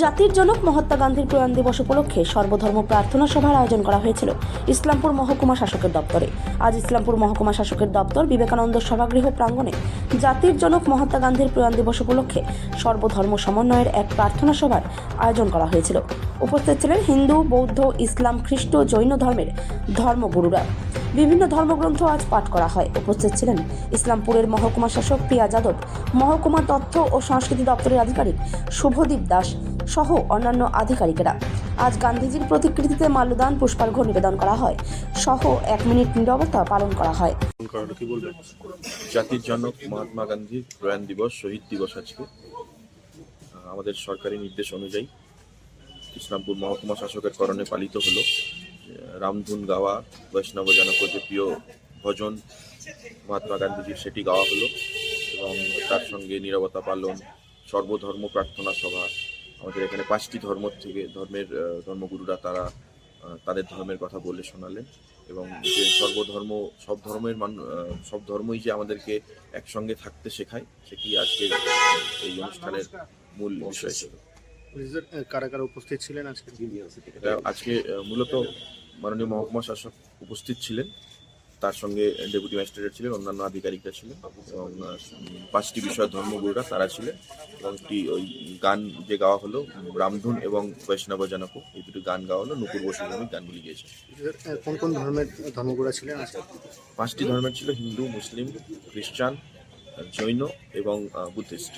জাতির জনক মহাত্মা গান্ধীর প্রয়াণ দিবস উপলক্ষে সর্বধর্ম প্রার্থনা সভার আয়োজন করা হয়েছিল ইসলামপুর মহকুমা শাসকের দপ্তরে। আজ ইসলামপুর মহকুমা শাসকের দপ্তর বিবেকানন্দ সভাগৃহ প্রাঙ্গণে জাতির জনক মহাত্মা গান্ধীর প্রয়াণ দিবস উপলক্ষে সর্বধর্ম সমন্বয়ের এক প্রার্থনা সভার আয়োজন করা হয়েছিল। উপস্থিত ছিলেন হিন্দু, বৌদ্ধ, ইসলাম, খ্রিস্ট, জৈন ধর্মের ধর্মগুরুরা। বিভিন্ন ধর্মগ্রন্থ আজ পাঠ করা হয়। উপস্থিত ছিলেন ইসলামপুরের মহকুমা শাসক প্রিয়া যাদব মহকুমা তথ্য ও সংস্কৃতি দপ্তরের আধিকারিক শুভদীপ দাস সহ অন্যান্য আধিকারিকেরা। আজ গান্ধীজির প্রতিকৃতিতে মাল্যদান, পুষ্পার্ঘ্য নিবেদন করা হয়। সহ এক মিনিট নীরবতা পালন করা হয়। জাতির জনক মহাত্মা গান্ধীর প্রয়াণ দিবস, শহীদ দিবস আজকে। আমাদের সরকারি নির্দেশ অনুযায়ী ইসলামপুর মহকুমা শাসকের করণে পালিত হলো। রামধুন গাওয়া, বৈষ্ণব জনক যে প্রিয় ভজন মহাত্মা গান্ধীজির সেটি গাওয়া হলো এবং তার সঙ্গে নিরবতা পালন, সর্বধর্ম প্রার্থনা সভা আমাদের এখানে পাঁচটি ধর্ম থেকে ধর্মের ধর্মগুরুরা তারা তাদের ধর্মের কথা বলে শোনালেন এবং যে সর্বধর্ম সব ধর্মের মান সব ধর্মই যে আমাদেরকে একসঙ্গে থাকতে শেখায় সেটি আজকের এই অনুষ্ঠানের মূল বিষয় ছিল। কারা কারা উপস্থিত ছিলেন আজকে? এটা আজকে মূলত মাননীয় মহকুমা শাসক উপস্থিত ছিলেন। তার সঙ্গে ডেপুটি ম্যাজিস্ট্রেট ছিলেন অন্যান্য আধিকারিকরা ছিলেন এবং পাঁচটি বিষয় ধর্মগুরুরা তারা ছিলেন এবং একটি ওই গান যে গাওয়া হলো রামধুন এবং বৈষ্ণব জনক এই দুটি গান গাওয়া হলো নুপুর বসু গানগুলি গিয়েছে। কোন কোন ধর্মের ধর্মগুরু ছিলেন? পাঁচটি ধর্মের ছিল হিন্দু মুসলিম খ্রিস্টান জৈন এবং বুদ্ধিস্ট।